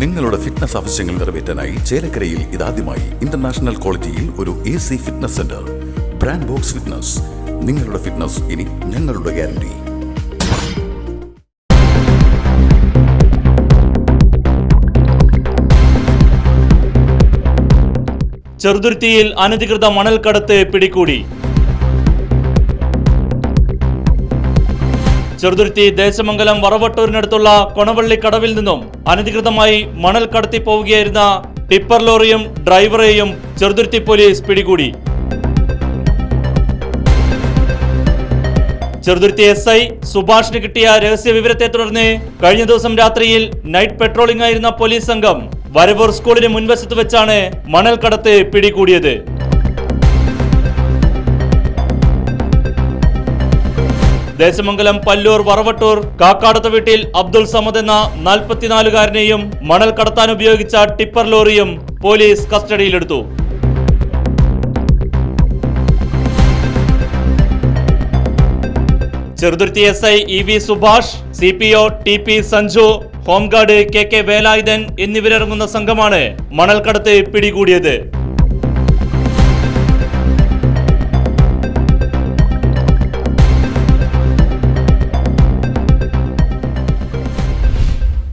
നിങ്ങളുടെ ഫിറ്റ്നസ് ആവശ്യങ്ങൾ നിറവേറ്റാനായി ചേലക്കരയിൽ ഇതാദ്യമായി ഇന്റർനാഷണൽ ക്വാളിറ്റിയിൽ ഒരു A C fitness centre brand box fitness നിങ്ങളുടെ ഫിറ്റ്നസ് ഇനി ഞങ്ങളുടെ ഗ്യാരണ്ടി ചെറുതുരുത്തിയിൽ അനധികൃത മണൽ കടത്ത് പിടികൂടി. ചെറുതുരുത്തി ദേശമംഗലം വറവട്ടൂരിനടുത്തുള്ള കൊണവള്ളി കടവിൽ നിന്നും അനധികൃതമായി മണൽ കടത്തി പോവുകയായിരുന്ന ടിപ്പർ ലോറിയും ഡ്രൈവറെയും ചെറുതുരുത്തി പോലീസ് പിടികൂടി. ചെറുതുരുത്തി എസ് ഐ സുഭാഷിന് കിട്ടിയ രഹസ്യ വിവരത്തെ തുടർന്ന് കഴിഞ്ഞ ദിവസം രാത്രിയിൽ നൈറ്റ് പെട്രോളിംഗ് ആയിരുന്ന പോലീസ് സംഘം വരവൂർ സ്കൂളിന് മുൻവശത്ത് വെച്ചാണ് മണൽ കടത്ത് പിടികൂടിയത്. ദേശമംഗലം പല്ലൂർ വറവട്ടൂർ കാക്കാടത്ത വീട്ടിൽ അബ്ദുൾ സമദ് എന്ന നാൽപ്പത്തിനാലുകാരനെയും മണൽ കടത്താൻ ഉപയോഗിച്ച ടിപ്പർ ലോറിയും പോലീസ് കസ്റ്റഡിയിലെടുത്തു. Cheruthuruthy S I E V Subhash C P O T P Sanju home guard K K Velayudhan എന്നിവരടങ്ങുന്ന സംഘമാണ് മണൽക്കടത്ത് പിടികൂടിയത്.